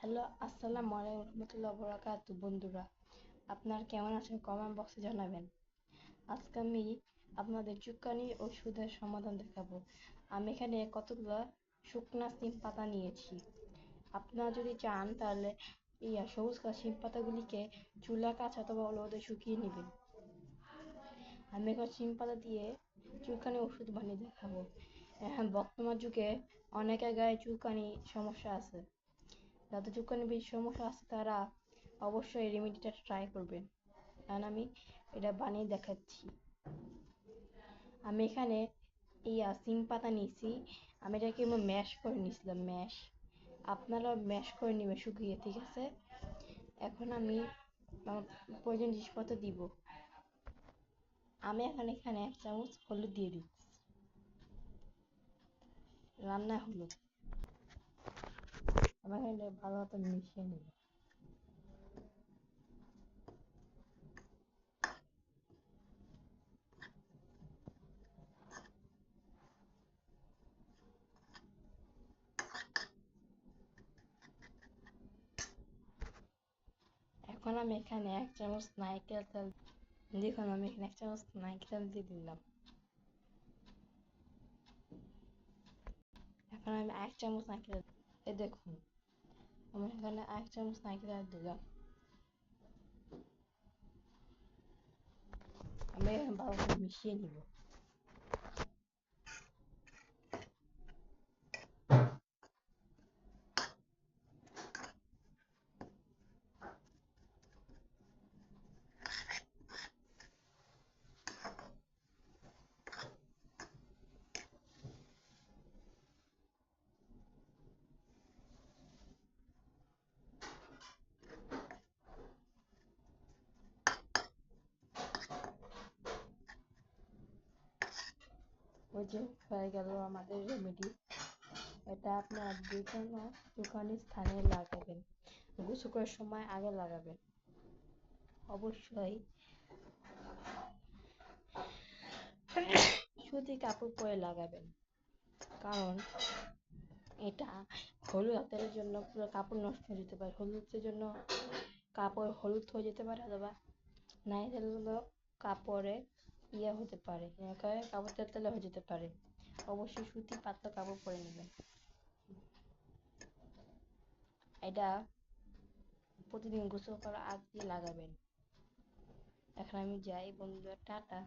Hello, আসসালামু আলাইকুম রহমতুল্লাহ বরাকাতু বন্ধুরা। আপনার কেমন আছেন কমেন্ট বক্সে জানাবেন। আজকে আমি আপনাদের চুক্কানি ওষুধের সমাধান দেখাবো। আমি এখানে কতগুলো শুকনা সিম পাতা নিয়েছি। আপনারা যদি চান তাহলে ইয়া সবুজ কালার সিম পাতাগুলিকে চুলা কাছে অথবা রোদে শুকিয়ে নেবেন। আমি এখন সিম পাতা দিয়ে চুলকানি ওষুধ বানিয়ে দেখাবো। হ্যাঁ বর্তমান যুগে অনেকের গায়ে চুলকানি সমস্যা আছে। যাদের চুলকানি বেশি সমস্যা আছে তারা অবশ্যই এই রেমেডিটা ট্রাই করবেন। কারণ আমি এটা বানিয়ে দেখাচ্ছি। আমি এখানে এই সিম পাতা নিয়েছি। আমি এটাকে ম্যাশ করে নিয়েছিলাম ম্যাশ আপনারা ম্যাশ করে নেবেন শুকিয়ে, ঠিক আছে? এখন আমি প্রয়োজন জিনিসপত্র দিব। আমি এখন এখানে এক চামচ হলুদ দিয়ে দিচ্ছি। রান্না হলুদ আমি এখানে ভালো মতো মিশিয়ে নেব এখন আমি এখানে এক চামচ নারকেল তেল দেখুন, আমি এখানে এক চামচ নারকেল তেল দিয়ে দিলাম। এখন আমি এক চামচ নারকেল এ দেখুন। i'm gonna items like that diga ambayo ambayo ni misheni ওই যে হয়ে গেল আমাদের রেমেডি এটা আপনার যে কোনো দোকানি স্থানে লাগাবেন গোসল করার সময় আগে লাগাবেন। অবশ্যই। সুতি কাপড় পরে লাগাবেন, কারণ এটা হলুদ তেলের জন্য পুরো কাপড় নষ্ট হয়ে যেতে পারে। হলুদের জন্য কাপড় হলুদ হয়ে যেতে পারে অথবা নাইকেলগুলো কাপড়ে ইয়ে হতে পারে। কাপড় তেল তেলে হয়ে যেতে পারে। অবশ্যই সুতি পাতলা কাপড় পরে নেবেন। এটা প্রতিদিন গোসল করার আগ দিয়ে লাগাবেন। এখন আমি যাই বন্ধুরা, টাটা।